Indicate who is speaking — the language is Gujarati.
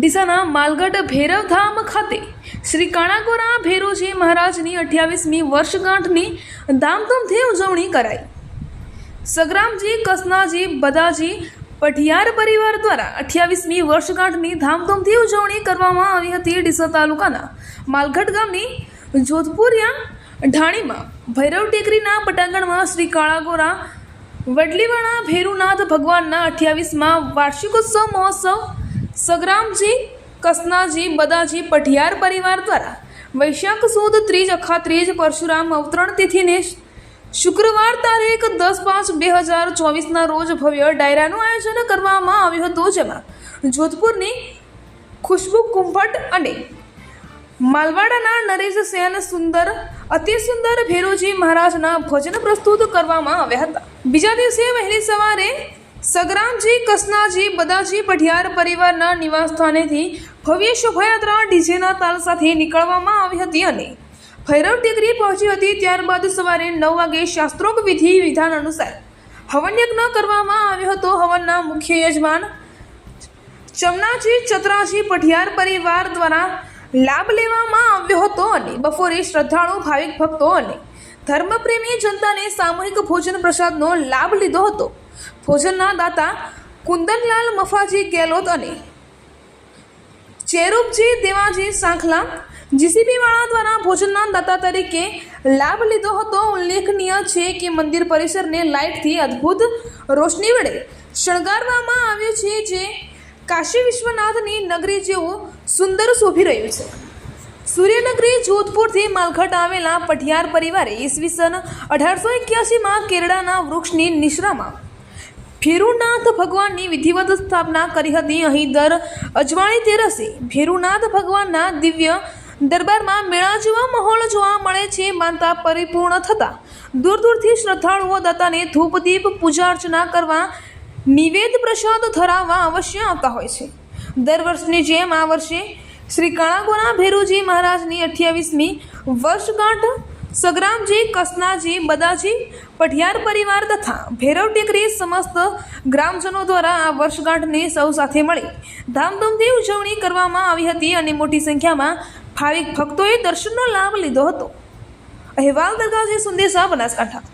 Speaker 1: ડીસાના માલગઢ ભૈરવધામ ખાતે શ્રી કાણાગોરા ભૈરોજી મહારાજની અઠ્યાવીસમી વર્ષગાંઠની ધામધૂમથી ઉજવણી કરાઈ. સગ્રામજી, કસનાજી બદાજી પઠિયાર પરિવાર દ્વારા અઠ્યાવીસમી વર્ષગાંઠની ધામધૂમથી ઉજવણી કરવામાં આવી હતી ડીસા તાલુકાના માલગઢ ગામની જોધપુરિયા ઢાણીમાં. ભૈરવ ટેકરીના પટાંગણમાં શ્રી કાળાગોરા વડલીવાળા ભેરુનાથ ભગવાનના અઠ્યાવીસમાં વાર્ષિકોત્સવ મહોત્સવ સગ્રામજી, કસનાજી, બદાજી, પઢિયાર પરિવાર દ્વારા વૈશાખ સુદ ત્રીજ અખાત્રીજ પરશુરામ અવતરણ તિથિને શુક્રવાર તારીખ દસ પાંચ બે હજાર ચોવીસના રોજ ભવ્ય ડાયરાનું આયોજન કરવામાં આવ્યું હતું, જેમાં જોધપુરની ખુશ્બુ કુંભટ અને માલવાડાના નરેશ સેન સુંદર, અતિ સુંદર ભેરુજી મહારાજના ભજન પ્રસ્તુત કરવામાં આવ્યા હતા. બીજા દિવસે વહેલી સવારે સગરામજી કસનાજી બદાજી, પઢિયાર પરિવારના નિવાસ સ્થાનેથી ભવ્ય શોભાયાત્રા ડીજેના તાલ સાથે નીકળવામાં આવી હતી અને ભૈરવ ટેકરી પહોંચી હતી ત્યારબાદ સવારે નવ વાગે શાસ્ત્રોક્ત વિધિ વિધાન અનુસાર હવન યજ્ઞ કરવામાં આવ્યો હતો. હવનના મુખ્ય યજમાન ચમનાજી, ચતરાજી, પઢિયાર પરિવાર દ્વારા લાભ લેવામાં આવ્યો હતો અને બપોરે શ્રદ્ધાળુ, ભાવિક ભક્તો અને ધર્મપ્રેમી જનતાને સામૂહિક ભોજન પ્રસાદનો લાભ લીધો હતો. ભોજનના દાતા કુંદનલાલ મફાજી ગેલોત અને ચેરૂપજી દેવાજી સાંખલા જીસીબીવાળા દ્વારા ભોજનના દાતા તરીકે લાભ લીધો હતો. ઉલ્લેખનીય છે કે મંદિર પરિસરને લાઇટથી અદ્ભુત રોશની વડે શણગારવામાં આવ્યું છે જે કાશી વિશ્વનાથની નગરી જેવું સુંદર શોભી રહ્યું છે. સૂર્યનગરી જોધપુરથી માલઘટ આવેલા પઠિયાર પરિવારે ઈસવીસન અઢારસો એક્યાસીમાં કેરળાના વૃક્ષની નિશ્રામાં ભેરુનાથ ભગવાનની વિધિવત સ્થાપના કરી હતી. અહીં દર અજવાળી તેરસે ભેરુનાથ ભગવાનના દિવ્ય દરબારમાં મેળા જેવા માહોલ જોવા મળે છે. માનતા પરિપૂર્ણ થતાં દૂર દૂરથી શ્રદ્ધાળુઓ દાતાને ધૂપદીપ પૂજા અર્ચના કરવા નિવેદ પ્રસાદ ધરાવવા અવશ્ય આવતા હોય છે. દર વર્ષની જેમ આ વર્ષે શ્રી કાળાગોના ભેરુજી મહારાજની અઠ્યાવીસમી વર્ષગાંઠ સગ્રામજી, કસનાજી, બદાજી, પઢિયાર પરિવાર તથા ભૈરવ ટેકરી સમસ્ત ગ્રામજનો દ્વારા આ વર્ષગાંઠની સૌ સાથે મળી ધામધૂમથી ઉજવણી કરવામાં આવી હતી અને મોટી સંખ્યામાં ભાવિક ભક્તોએ દર્શનનો લાભ લીધો હતો. અહેવાલ દરગાહજી સુંદેસા બનાસકાંઠા.